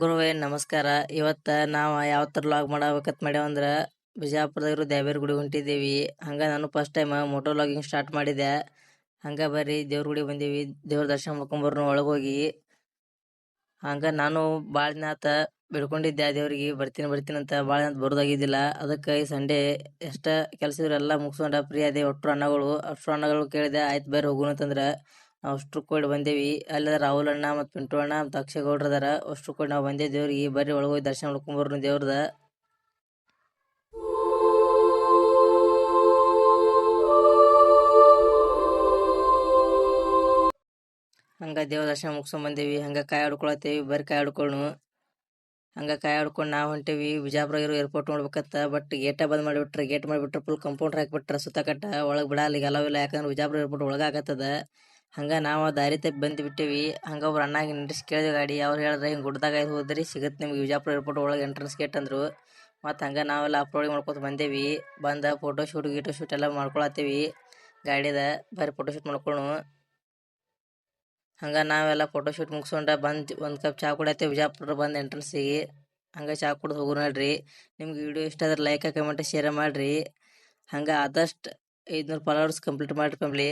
ಗುರುವೇ, ನಮಸ್ಕಾರ. ಇವತ್ತ ನಾವು ಯಾವ ಥರ ಲಾಗ್ ಮಾಡಬೇಕಂತ ಮಾಡ್ಯಾವಂದ್ರೆ ಬಿಜಾಪುರದಾಗಿರೋ ದೇವ್ರ ಗುಡಿ ಹೊಂಟಿದ್ದೀವಿ ಹಂಗ ನಾನು first time moto logging start ಮಾಡಿದೆ. ಹಂಗ ಬರ್ರಿ, ದೇವ್ರ ಗುಡಿ ಬಂದೀವಿ. ದೇವ್ರ ದರ್ಶನ ಮಾಡ್ಕೊಂಬರ್ನು ಒಳಗೆ ಹೋಗಿ. ಹಂಗ ನಾನು ಭಾಳ ದಿನ ಆತ ಬಿಡ್ಕೊಂಡಿದ್ದೆ ದೇವ್ರಿಗೆ, ಬರ್ತೀನಿ ಬರ್ತೀನಿ ಅಂತ ಭಾಳ ದಿನ ಬರೋದಾಗಿದ್ದಿಲ್ಲ. ಅದಕ್ಕೆ ಈ ಸಂಡೇ ಎಷ್ಟ ಕೆಲಸ ಇದ್ರೆಲ್ಲ ಮುಗಿಸ್ಕೊಂಡ ಫ್ರೀ ಅದೇ ಒಟ್ಟು ಅಣ್ಣಗಳು ಅಷ್ಟು ಅಣ್ಣಗಳು ಕೇಳಿದೆ, ಆಯ್ತು ಬೇರೆ ಹೋಗೋಣ ಅಂತಂದ್ರೆ ನಾವು ಅಷ್ಟು ಕೂಡ ಬಂದೇವಿ. ಅಲ್ಲಿ ರಾಹುಲ್ ಅಣ್ಣ ಮತ್ತು ಪಿಂಟು ಅಣ್ಣ ಮತ್ತು ಗೌಡ್ರು ಅದಾರ. ಅಷ್ಟು ಕೂಡ ನಾವು ಬಂದೇ ದೇವ್ರಿಗೆ ಬರ್ರಿ ಒಳಗೆ ಹೋಗಿ ದರ್ಶನ ಮಾಡ್ಕೊಂಬರ್ನು ದೇವ್ರದ. ಹಂಗೆ ದೇವ್ರ ದರ್ಶನ ಮುಗಿಸ್ಕೊಂಡ್ ಬಂದೇವಿ. ಹಂಗ ಕಾಯಿ ಆಡ್ಕೊಳತ್ತೇವಿ ಬರ್ರಿ ಕಾಯಿ ಆಡ್ಕೊಳ್ಳು ಹಂಗ ಕಾಯಿ ಆಡ್ಕೊಂಡು ನಾವು ಹೊಂಟೇವಿ. ಬಿಜಾಪುರ ಇರೋ ಏರ್ಪೋರ್ಟ್ ನೋಡ್ಬೇಕತ್ತ ಬಟ್ ಗೇಟ ಬಂದ್ ಮಾಡಿಬಿಟ್ರೆ ಗೇಟ್ ಮಾಡಿಬಿಟ್ರೆ ಫುಲ್ ಕಂಪೌಂಡ್ರ್ ಹಾಕಿಬಿಟ್ರೆ ಸುತ್ತಕಟ್ಟ, ಒಳಗೆ ಬಿಡಲ್ಲ ಈಗ ಅಲ್ಲವಿಲ್ಲ ಯಾಕಂದ್ರೆ ಬಿಜಾಪುರ ಏರ್ಪೋರ್ಟ್ ಒಳಗ ಆಗತ್ತದ. ಹಂಗ ನಾವು ದಾರಿ ತಪ್ಪಿ ಬಂದು ಬಿಟ್ಟೇವಿ ಹಂಗ ಅವ್ರು ಅಣ್ಣಾಗ ಎಂಟ್ರೆನ್ಸ್ ಕೇಳಿದ್ವಿ ಗಾಡಿ. ಅವ್ರು ಹೇಳಿದ್ರೆ ಹಿಂಗೆ ಗುಡ್ದಾಗ ಐದು ಹೋದ್ರಿ ಸಿಗುತ್ತೆ ನಿಮ್ಗೆ ವಿಜಾಪುರ ಏರ್ಪೋರ್ಟ್ ಒಳಗೆ ಎಂಟ್ರೆನ್ಸ್ ಗೇಟ್ ಅಂದರು. ಮತ್ತು ಹಂಗೆ ನಾವೆಲ್ಲ ಅಪ್ಲೋಡ್ ಮಾಡ್ಕೊತ ಬಂದೇವಿ. ಬಂದ ಫೋಟೋ ಶೂಟ್ ಗೀಟೋ ಶೂಟ್ ಎಲ್ಲ ಮಾಡ್ಕೊಳತ್ತೀವಿ ಗಾಡಿದ. ಬರೀ ಫೋಟೋ ಶೂಟ್ ಮಾಡ್ಕೊಳ್ಳು ಹಂಗೆ ನಾವೆಲ್ಲ ಫೋಟೋ ಶೂಟ್ ಮುಗಿಸ್ಕೊಂಡ ಬಂದು ಒಂದು ಕಪ್ ಚಾ ಕುಡಿಯತ್ತೇವೆ. ವಿಜಾಪುರ ಬಂದು ಎಂಟ್ರೆನ್ಸಿಗೆ ಹಂಗೆ ಚಾ ಕುಡ್ದು ಹೋಗೋಣ ನೋಡ್ರಿ ನಿಮ್ಗೆ ವಿಡಿಯೋ ಇಷ್ಟ ಆದ್ರೆ ಲೈಕ್ ಕಮೆಂಟ್ ಶೇರ್ ಮಾಡಿರಿ. ಹಂಗೆ ಆದಷ್ಟು ಐದುನೂರು ಫಾಲೋವರ್ಸ್ ಕಂಪ್ಲೀಟ್ ಮಾಡಿರಿ ಕಂಪ್ಲಿ